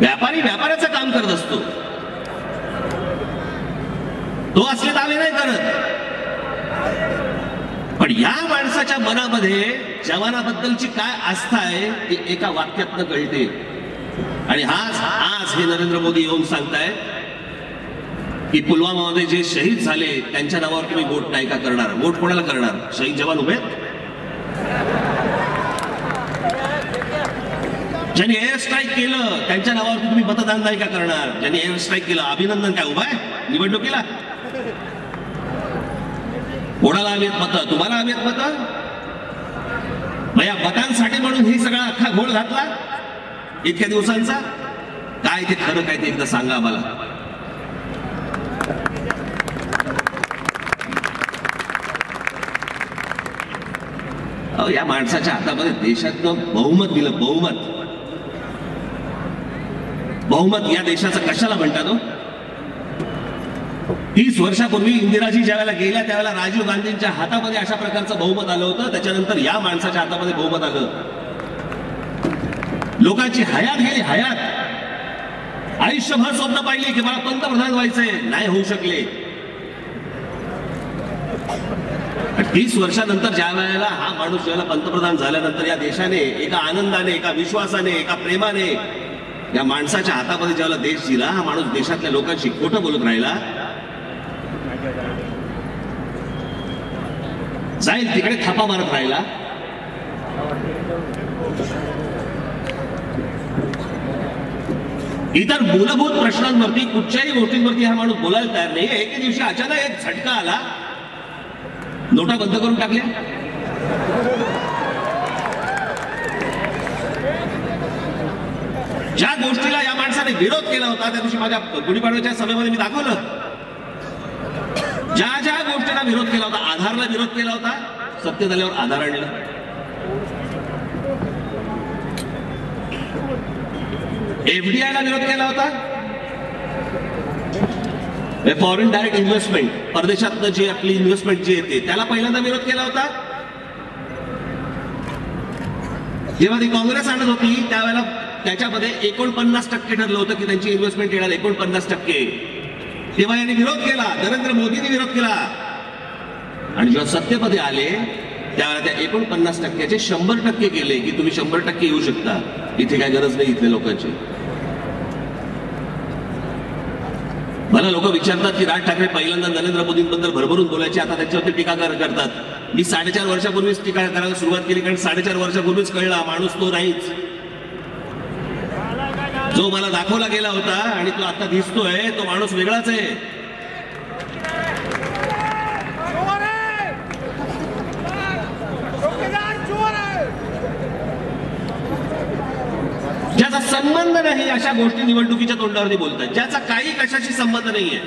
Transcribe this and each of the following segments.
व्यापारी व्यापाऱ्याचं काम करत असतो. तो असले दावे नाही करत. पण या माणसाच्या मनामध्ये जवानाबद्दलची काय आस्था आहे ती एका वाक्यातनं कळते. आणि आज आज हे नरेंद्र मोदी येऊन सांगताय की पुलवामामध्ये जे शहीद झाले त्यांच्या नावावर तुम्ही वोट नाही का करणार? वोट कोणाला करणार? शहीद जवान उभे ज्यांनी एअर स्ट्राईक केलं त्यांच्या नावावर तुम्ही मतदान नाही का करणार? ज्यांनी एअर स्ट्राईक केलं अभिनंदन काय उभा आहे? निवडणुकीला? कोणाला हवी आहेत मतं? तुम्हाला हवी आहेत मतं? मग या मतांसाठी म्हणून ही सगळा अख्खा घोळ घातला? इतक्या दिवसांचा? काय ते खरं काय ते एकदा सांगा आम्हाला. अहो, या माणसाच्या हातामध्ये देशातनं बहुमत दिलं बहुमत. बहुमत या देशाचं कशाला म्हणतात हो? तीस वर्षापूर्वी इंदिराजी ज्यावेळेला गेल्या त्यावेळेला राजीव गांधींच्या हातामध्ये अशा प्रकारचं बहुमत आलं होतं. त्याच्यानंतर या माणसाच्या हातामध्ये बहुमत आलं. लोकांची हयात गेली हयात. आयुष्यभर स्वप्न पाहिली की मला पंतप्रधान व्हायचंय. नाही होऊ शकले. तीस वर्षानंतर ज्या वेळेला हा माणूस ज्याला पंतप्रधान झाल्यानंतर या देशाने एका आनंदाने एका विश्वासाने एका प्रेमाने या माणसाच्या हातामध्ये ज्यावेळेला देश दिला हा माणूस देशातल्या लोकांशी खोटं बोलत राहिला. जाईल तिकडे थापा मारत राहिला. इतर मूलभूत प्रश्नांवरती कुठच्याही गोष्टींवरती हा माणूस बोलायला तयार नाही एके दिवशी अचानक एक झटका आला. नोटा बंद करून टाकल्या. ज्या गोष्टीला या माणसाने विरोध केला होता त्या दिवशी माझ्या गुढीपाडव्याच्या सभेमध्ये मी दाखवलं. ज्या ज्या गोष्टीला विरोध केला होता आधारला विरोध केला होता सत्य झाल्यावर आधार आणलं. एफडीआय ला विरोध केला होता. फॉरेन डायरेक्ट इन्व्हेस्टमेंट परदेशातनं जी आपली इन्व्हेस्टमेंट जी येते त्याला पहिल्यांदा विरोध केला होता. जेव्हा ती काँग्रेस आणत होती त्यावेळेला त्याच्यामध्ये एकोणपन्नास टक्के ठरलं होतं की त्यांची इन्व्हेस्टमेंट येणार एकोणपन्नास टक्के. तेव्हा यांनी विरोध केला. नरेंद्र मोदींनी विरोध केला. आणि जेव्हा सत्तेमध्ये आले त्यावेळेला त्या एकोणपन्नास टक्क्याचे शंभर टक्के केले की तुम्ही शंभर टक्के येऊ शकता. इथे काय गरज नाही इथल्या लोकांची. मला लोक विचारतात की राज ठाकरे पहिल्यांदा नरेंद्र मोदींबद्दल भरभरून बोलायचे आता त्यांच्यावरती टीका करतात. मी साडेचार वर्षापूर्वीच टीका करायला सुरुवात केली कारण साडेचार वर्षापूर्वीच कळला माणूस तो नाहीच. जो मला दाखवला गेला होता आणि तो आता दिसतोय तो माणूस वेगळाच आहे. ज्याचा संबंध नाही अशा गोष्टी निवडणुकीच्या तोंडावरती बोलतात. ज्याचा काही कशाशी संबंध नाहीये.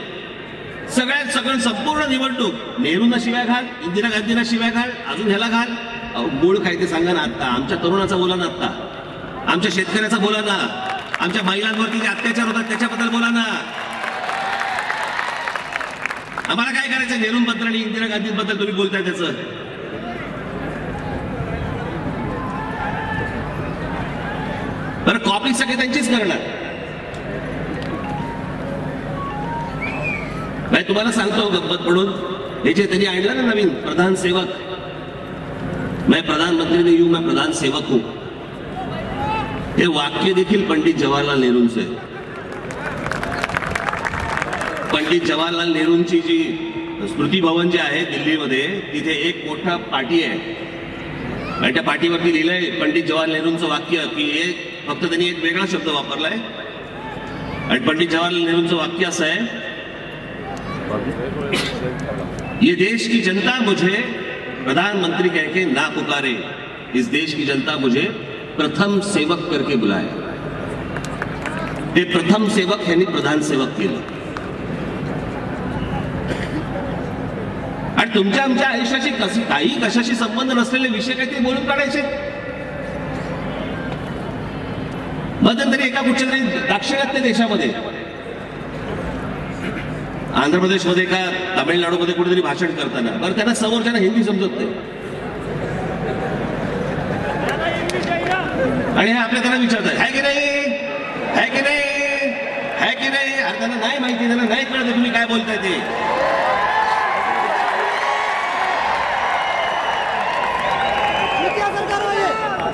सगळ्यात सगळं संपूर्ण निवडणूक नेहरूंना शिवाय घाल इंदिरा गांधींना शिवाय घाल अजून ह्याला घाल. अहो, मूळ काय ते सांगा ना आत्ता. आमच्या तरुणाचा बोला ना आत्ता. आमच्या शेतकऱ्याचा बोला ना. आमच्या महिलांवरती जे अत्याचार होतात त्याच्याबद्दल बोला ना. आम्हाला काय करायचं? नेहरूंबद्दल आणि इंदिरा गांधींबद्दल तुम्ही बोलताय त्याचं. बरं कॉपी सगळे त्यांचीच करणार. नाही तुम्हाला सांगतो गंमत म्हणून. हे जे त्यांनी आणलं ना नवीन प्रधान सेवक. मैं प्रधानमंत्री नहीं हूं मैं प्रधान सेवक हूं. हे वाक्य देखील पंडित जवाहरलाल नेहरूंचं. आहे पंडित जवाहरलाल नेहरूंची जी स्मृती भवन जे आहे दिल्लीमध्ये तिथे एक मोठा पाठी आहे. आणि त्या पाठीवरती लिहिलंय पंडित जवाहरलाल नेहरूंचं वाक्य की एक फक्त त्यांनी एक वेगळा शब्द वापरलाय. आणि पंडित जवाहरलाल नेहरूंचं वाक्य असं आहे ये देश की जनता मुझे प्रधानमंत्री कह के ना पुकारे इस देश की जनता मुझे प्रथम सेवक करके बुलाए। ते प्रथम सेवक यांनी प्रधान सेवक केलं आणि तुमच्या आमच्या आयुष्याशी कशी काही कशाशी संबंध नसलेले विषय काही ते बोलून काढायचे? मध्यंतरी एका कुठच्या तरी दाक्षिणात्य देशामध्ये आंध्र प्रदेशमध्ये का तामिळनाडूमध्ये कुठेतरी भाषण करताना. बरं त्यांना समोरच्याला हिंदी समजत नाही ज्यादा इंग्लिश आहे ना आणि हे आपल्या त्यांना विचारतात आहे की नाही? आहे की नाही? है की नाही? अरे त्यांना नाही माहिती त्यांना नाही कळत तुम्ही काय बोलताय ते.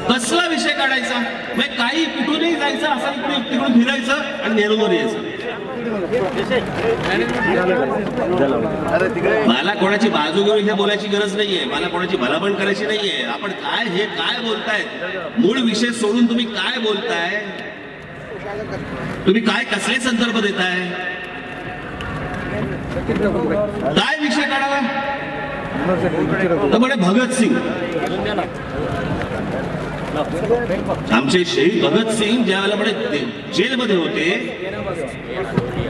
कसला विषय काढायचा? म्हणजे काही कुठूनही जायचं असं इकडे तिकडून फिरायचं आणि नेहरूवर यायचं. मला कोणाची बाजू घेऊन इथे बोलायची गरज नाहीये. मला कोणाची भलाबण करायची नाहीये. आपण काय हे काय बोलताय? मूळ विषय सोडून तुम्ही काय बोलताय? तुम्ही काय कसले संदर्भ देताय? काय विषय काढावा? तर म्हणे भगतसिंग आमचे शहीद भगतसिंग ज्या वेळेला म्हणे जेलमध्ये होते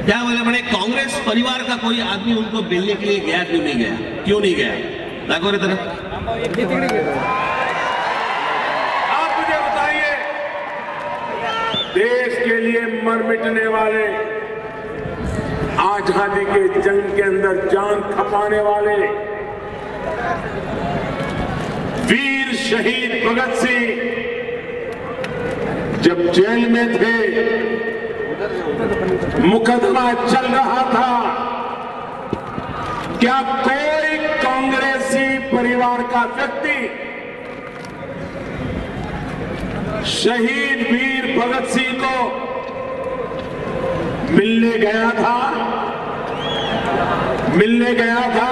त्यावेळेला म्हणे कांग्रेस परिवार का कोई आदमी उनको मिलने के लिए गया, क्यों नहीं गया? क्यों नहीं गया? दाखव रे त्याला आप मुझे बताइए, देश के लिए मर मिटने वाले, आज़ादी के जंग के अंदर जान खपाने वाले, वीर शहीद भगत सिंह जब जेल में थे मुकदमा चल रहा था। क्या कोई कांग्रेसी परिवार का व्यक्ति शहीद वीर भगत सिंह को मिलने गया था? मिलने गया था?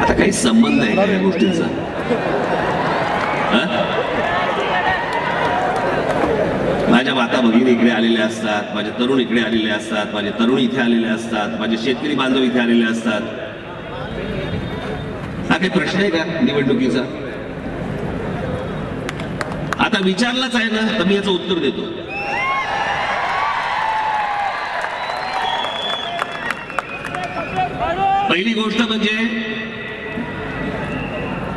आता काही संबंध आहे गोष्टींचा हा? माझ्या माता भगिनी इकडे आलेल्या असतात माझे तरुण इकडे आलेले असतात माझे तरुण इथे आलेले असतात माझे शेतकरी बांधव इथे आलेले असतात. हा काही प्रश्न आहे का निवडणुकीचा? आता विचारलाच आहे ना तर मी याचं उत्तर देतो. पहिली गोष्ट म्हणजे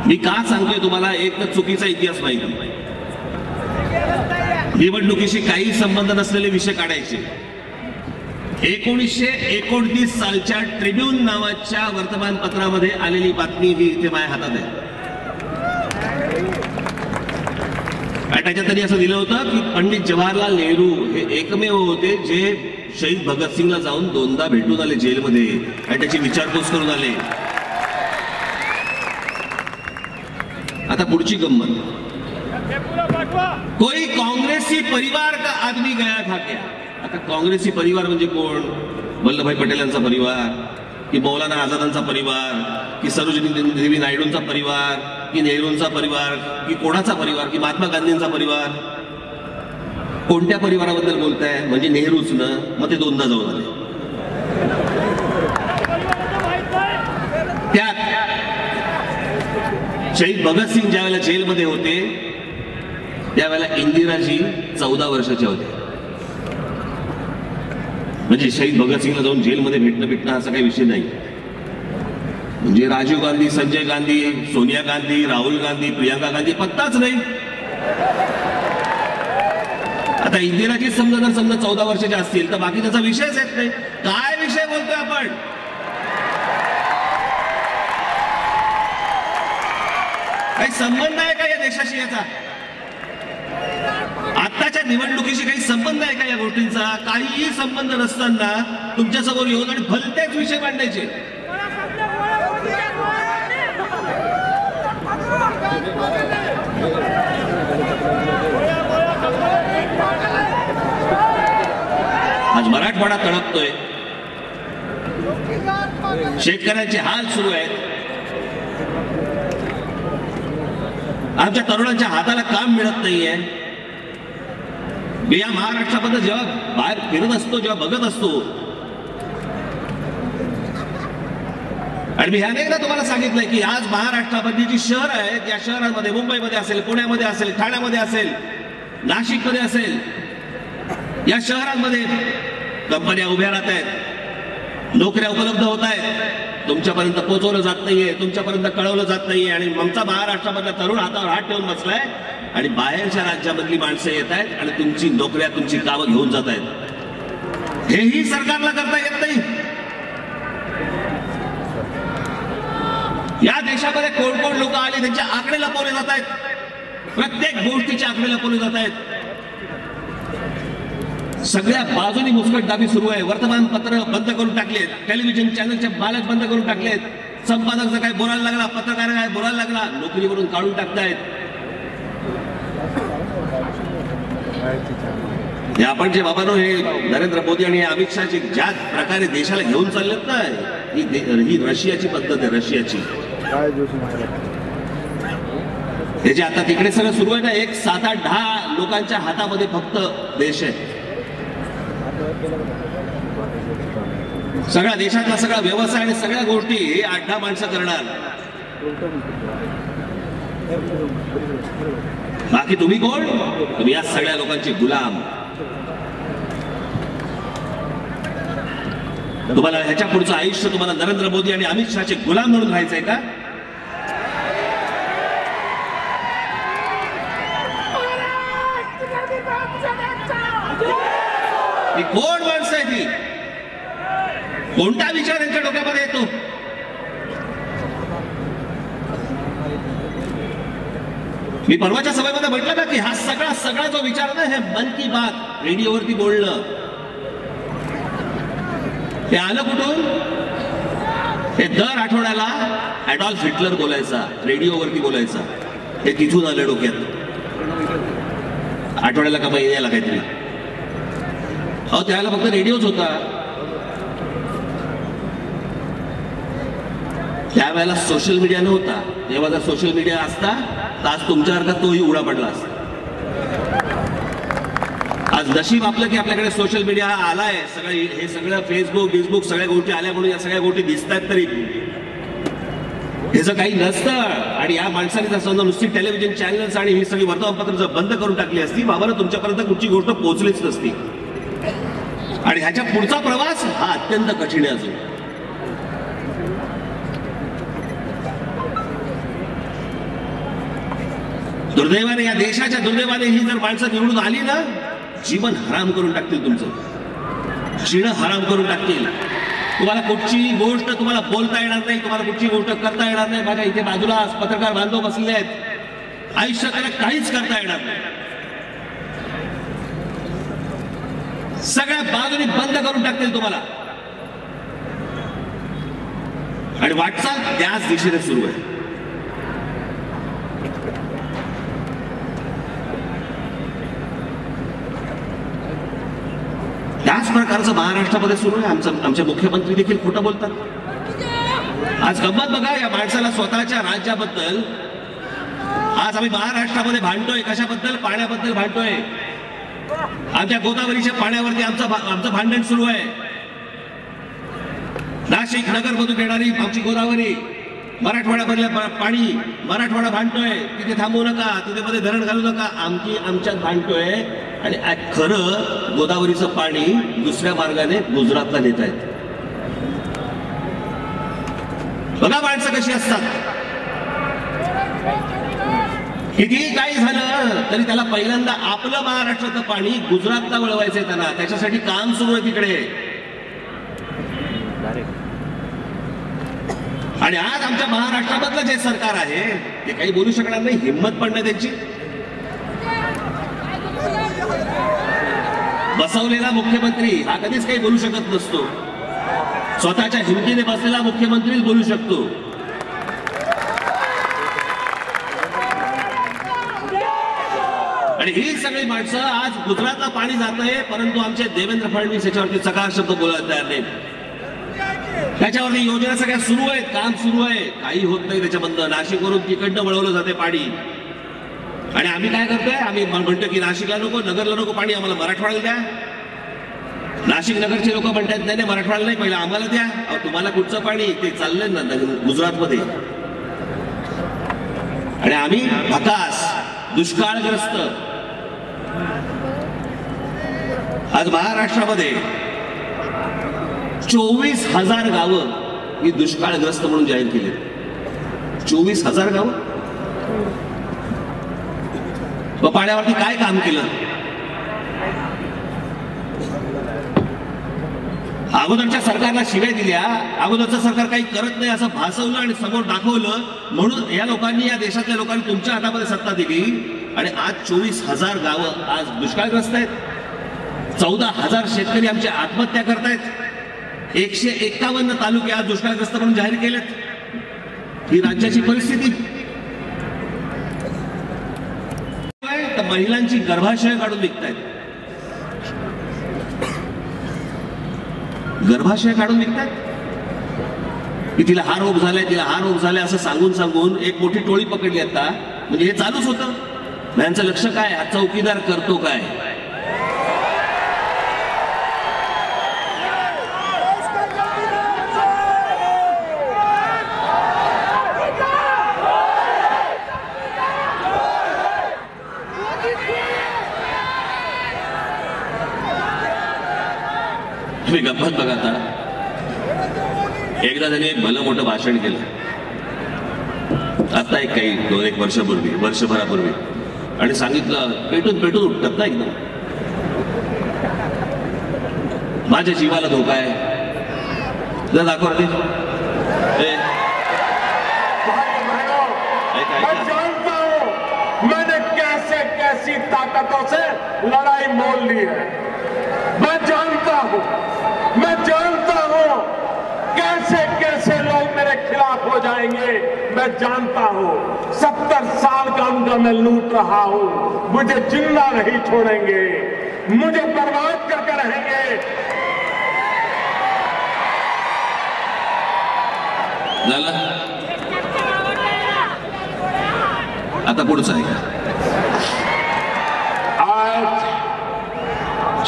मी का सांगतोय तुम्हाला? एक तर चुकीचा इतिहास माहिती. निवडणुकीशी काही संबंध नसलेले विषय काढायचे. एकोणीसशे एकोणतीस सालच्या ट्रिब्यून नावाच्या वर्तमानपत्रामध्ये आलेली बातमी ही इथे माझ्या हातात आहे. त्याच्यात त्यांनी असं दिलं होतं की पंडित जवाहरलाल नेहरू हे एकमेव होते जे शहीद भगतसिंगला जाऊन दोनदा भेटून आले जेलमध्ये आणि त्याची विचारपूस करून आले. आता पुढची गंमत. कोई कांग्रेसी परिवार का आदमी गया था क्या आता काँग्रेसी परिवार म्हणजे कोण? वल्लभभाई पटेलांचा परिवार की मौलाना आझादांचा परिवार की सरोजिनी देवी नायडूंचा परिवार की नेहरूंचा परिवार की कोणाचा परिवार की महात्मा गांधींचा परिवार? कोणत्या परिवाराबद्दल बोलताय? म्हणजे नेहरूच ना? मग ते दोनदा जाऊन आले. शहीद भगतसिंग ज्या वेळेला जेलमध्ये होते त्यावेळेला इंदिराजी चौदा वर्षाच्या होत्या म्हणजे शहीद भगतसिंगला जाऊन जेलमध्ये भेटणं भेटणं असा काही विषय नाही. म्हणजे राजीव गांधी संजय गांधी सोनिया गांधी राहुल गांधी प्रियांका गांधी पत्ताच नाही. आता इंदिराजी समजा जर समजा चौदा वर्षाच्या असतील तर बाकी त्याचा विषयच येत नाही. काय विषय बोलतोय आपण? काही संबंध आहे का या देशाशी याचा? आत्ताच्या निवडणुकीशी काही संबंध आहे का या गोष्टींचा? काहीही संबंध नसताना तुमच्यासमोर येऊन आणि भलतेच विषय मांडायचे. आज मराठवाडा तडपतोय. शेतकऱ्यांचे हाल सुरू आहेत. आमच्या तरुणांच्या हाताला काम मिळत नाहीये. मी या महाराष्ट्राबद्दल जेव्हा बाहेर फिरत असतो जेव्हा बघत असतो. आणि मी अनेकदा एकदा तुम्हाला सांगितलंय की आज महाराष्ट्रामध्ये जी शहर आहेत या शहरांमध्ये मुंबईमध्ये असेल पुण्यामध्ये असेल ठाण्यामध्ये असेल नाशिकमध्ये असेल या शहरांमध्ये कंपन्या उभ्या राहत आहेत नोकऱ्या उपलब्ध होत आहेत. तुमच्यापर्यंत पोहोचवलं जात नाहीये तुमच्यापर्यंत कळवलं जात नाहीये आणि आमचा महाराष्ट्रामधला तरुण हातावर हात ठेवून बसलाय आणि बाहेरच्या राज्यामधली माणसं येत आहेत आणि तुमची नोकऱ्या तुमची कामं घेऊन जात आहेत. हेही सरकारला करता येत नाही. या देशामध्ये कोण कोण लोक आले त्यांचे आकडे लपवले जात आहेत. प्रत्येक गोष्टीचे आकडे लपवले जात आहेत. सगळ्या बाजूनी मुस्कटदाबी सुरू आहे. वर्तमानपत्र बंद करून टाकलेत. टेलिव्हिजन चॅनलचे मालक बंद करून टाकलेत. संपादक जर काय बोलायला लागला पत्रकार काय बोलायला लागला नोकरीवरून काढून टाकतायत. हे आपण जे बाबांनो हे नरेंद्र मोदी आणि अमित शहाजी ज्या प्रकारे देशाला घेऊन चाललेत ना ही ही रशियाची पद्धत आहे रशियाची. हे जे आता तिकडे सगळं सुरू आहे ना एक सात आठ दहा लोकांच्या हातामध्ये फक्त देश आहे. सगळ्या देशातला सगळा व्यवसाय आणि सगळ्या गोष्टी आड्डा आठ दहा माणसं करणार. बाकी तुम्ही कोण? तुम्ही या सगळ्या लोकांचे गुलाम. तुम्हाला ह्याच्या पुढचं आयुष्य तुम्हाला नरेंद्र मोदी आणि अमित शहाचे गुलाम म्हणून राहायचंय का ही कोण माणसं आहे ती कोणता विचार यांच्या डोक्यामध्ये येतो? मी परवाच्या सभेमध्ये म्हटलं ना की हा सगळा सगळा जो विचार ना हे मन की बात रेडिओवरती बोलणं. ते आलं कुठून? हे दर आठवड्याला ऍडॉल्फ हिटलर बोलायचा रेडिओवरती बोलायचा. हे तिथून आलं डोक्यात. आठवड्याला का महिन्याला काहीतरी? अहो त्यावेळेला फक्त रेडिओच होता. त्यावेळेला सोशल मीडिया नव्हता. जेव्हा जर सोशल मीडिया असता तर आज तुमच्यासारखा तोही उडा पडला असता. आज नशीब आपलं की आपल्याकडे सोशल मीडिया आलाय. सगळं हे सगळं फेसबुक फेसबुक सगळ्या गोष्टी आल्या म्हणून या सगळ्या गोष्टी दिसत आहेत तरी. ह्याचं काही नसतं. आणि या माणसाने जर समजा नुसती टेलिव्हिजन चॅनल्स आणि ही सगळी वर्तमानपत्र जर बंद करून टाकली असती बाबाला तुमच्यापर्यंत कुठची गोष्ट पोहोचलीच नसती. आणि ह्याच्या पुढचा प्रवास हा अत्यंत कठीण आहे अजून. दुर्दैवाने या देशाच्या दुर्दैवाने ही जर माणसं निवडून आली ना जीवन हराम करून टाकतील तुमचं. जीण हराम करून टाकतील. तुम्हाला कुठची गोष्ट तुम्हाला बोलता येणार नाही तुम्हाला कुठची गोष्ट करता येणार नाही माझ्या इथे बाजूला पत्रकार बांधव बसले आहेत. आयुष्य त्याला काहीच करता येणार नाही. सगळ्या बाजूनी बंद करून टाकतील तुम्हाला. आणि वाटचाल त्याच दिशेने सुरू आहे. त्याच प्रकारचं महाराष्ट्रामध्ये सुरू आहे. आमचं आमचे मुख्यमंत्री देखील खोटं बोलतात. आज गंमत बघा या माणसाला स्वतःच्या राज्याबद्दल. आज आम्ही महाराष्ट्रामध्ये भांडतोय. कशाबद्दल? पाण्याबद्दल भांडतोय. आमच्या गोदावरीच्या पाण्यावरती आमचं भा- आमचं भांडण सुरू आहे. नाशिक नगर मधून येणारी आमची गोदावरी. मराठवाड्यामधल्या पा- पाणी. मराठवाडा भांडतोय. तिथे थांबू नका. तिथे मध्ये धरण घालू नका. आमची आमच्यात भांडतोय. आणि खरं गोदावरीचं पाणी दुसऱ्या मार्गाने गुजरातला नेत आहेत. बघा माणसं कशी असतात. कितीही काही झालं तरी त्याला पहिल्यांदा आपलं महाराष्ट्राचं पाणी गुजरातला वळवायचंय त्यांना. त्याच्यासाठी काम सुरू आहे तिकडे. आणि आज आमच्या महाराष्ट्रामधलं जे सरकार आहे ते काही बोलू शकणार नाही हिंमत पण नाही त्यांची. बसवलेला मुख्यमंत्री हा कधीच काही बोलू शकत नसतो. स्वतःच्या हिमतीने बसलेला मुख्यमंत्रीच बोलू शकतो. आणि ही सगळी माणसं आज गुजरातला पाणी जात आहे परंतु आमचे देवेंद्र फडणवीस याच्यावरती चकार शब्द बोलायला तयार नाही त्याच्यावरती योजना सगळ्या सुरू आहेत काम सुरू आहे. काही होत नाही त्याच्यामधनं. नाशिकवरून तिकडनं वळवलं जाते पाणी. आणि आम्ही काय करतोय? आम्ही म्हणतो की नाशिकला नको नगरला नको पाणी आम्हाला मराठवाड्याला द्या. नाशिक नगरचे लोक म्हणतात नाही नाही मराठवाड्याला नाही पहिला आम्हाला द्या. तुम्हाला कुठचं पाणी? ते चाललंय ना गुजरातमध्ये. आणि आम्ही भकास दुष्काळग्रस्त. आज महाराष्ट्रामध्ये चोवीस हजार गावं ही दुष्काळग्रस्त म्हणून जाहीर केली चोवीस हजार गावं? मग पाण्यावरती काय काम केलं? अगोदरच्या सरकारला शिव्या दिल्या. अगोदरचं सरकार काही करत नाही असं भासवलं आणि समोर दाखवलं. म्हणून या लोकांनी या देशातल्या लोकांनी तुमच्या हातामध्ये सत्ता दिली. आणि आज चोवीस हजार गावं आज दुष्काळग्रस्त आहेत. चौदा हजार शेतकरी आमचे आत्महत्या करतायत. एकशे एक्कावन्न तालुके आज दुष्काळग्रस्त म्हणून जाहीर केलेत. ही राज्याची परिस्थिती तर महिलांची गर्भाशय काढून विकतायत. गर्भाशय काढून विकतायत? की तिला हा रोग झालाय तिला हा रोग झालाय असं सांगून सांगून एक मोठी टोळी पकडली आता. म्हणजे हे चालूच होतं. यांचं लक्ष काय? हा चौकीदार करतो काय? गंमत बघा आता. एकदा त्यांनी एक भलं मोठं भाषण केलं. आता एक काही दोन एक वर्षापूर्वी वर्षभरापूर्वी. आणि सांगितलं पेटून पेटून उठतात ना एकदम. माझ्या जीवाला धोका आहे. जर दाखवा ते ए, मैंने कैसे कैसी ताकतों से लड़ाई मोल ली है? खिलाफ हो जाएँगे मैं जानता हूँ। सत्तर साल का उनका मैं लूट रहा हूँ। मुझे ज़िंदा नहीं छोड़ेंगे। मुझे बर्बाद करके रहेंगे। झालं आता पुढचं आहे आज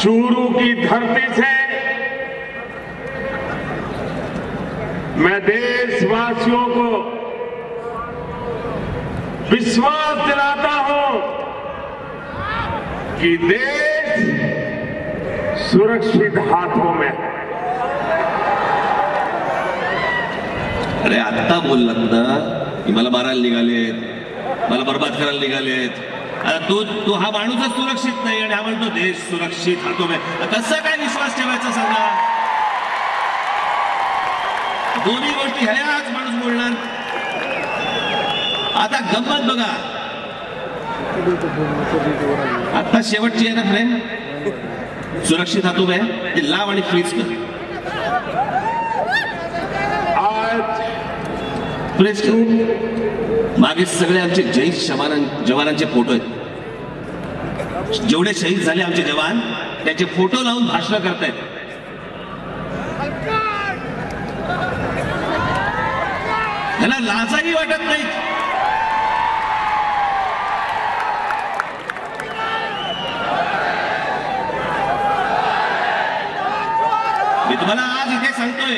चूरू की धरती से मैं देशवासियों को विश्वास दिलाता हूं कि देश सुरक्षित हाथों में है। अरे आत्ता बोललात ना की मला मारायला निघालेत मला बरबाद करायला निघालेत आता तो हा माणूसच सुरक्षित नाही आणि हा म्हणतो देश सुरक्षित हातो कसं काय विश्वास ठेवायचा सांगा? दोन्ही गोष्टी ह्याच माणूस बोलणार. आता गंमत बघा. आता शेवटची आहे ना फ्रेम सुरक्षित हातो में ते लाव आणि फ्रीज कर. आज फ्रीज कर. मागे सगळे आमचे जैन जवानां जवानांचे फोटो आहेत. जेवढे शहीद झाले आमचे जवान त्यांचे फोटो लावून भाषण करतायत. त्यांना लाजाही वाटत नाही. मी तुम्हाला आज इथे सांगतोय.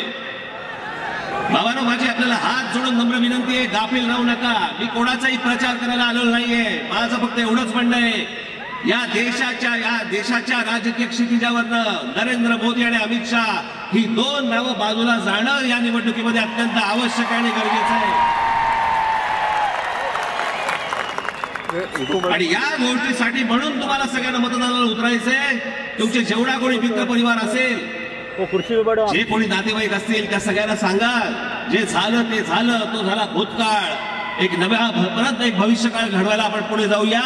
बाबानो माझी आपल्याला हात जोडून नम्र विनंती आहे. गाफील राहू नका. मी कोणाचाही प्रचार करायला आलेलो नाहीये. माझं फक्त एवढंच म्हणणं आहे. या देशाच्या या देशाच्या राजकीय क्षितिजावरनं नरेंद्र मोदी आणि अमित शहा ही दोन नावं बाजूला जाणं या निवडणुकीमध्ये अत्यंत आवश्यक आणि गरजेचं आहे. आणि या गोष्टीसाठी म्हणून तुम्हाला सगळ्यांना मतदानाला उतरायचंय तुमचे जेवढा कोणी मित्र परिवार असेल बैठो जे कोणी नातेवाईक असतील त्या सगळ्यांना सांगा. जे झालं ते झालं. तो झाला भूतकाळ. एक नव्या परत एक भविष्यकाळ घडवायला आपण पुढे जाऊया.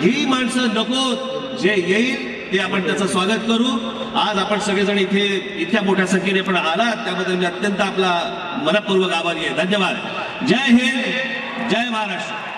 ही माणसं नको. जे येईल ते आपण त्याचं स्वागत करू. आज आपण सगळेजण इथे इतक्या मोठ्या संख्येने पण आलात. त्याबद्दल मी अत्यंत आपला मनपूर्वक आभारी आहे. धन्यवाद. जय हिंद. जय महाराष्ट्र.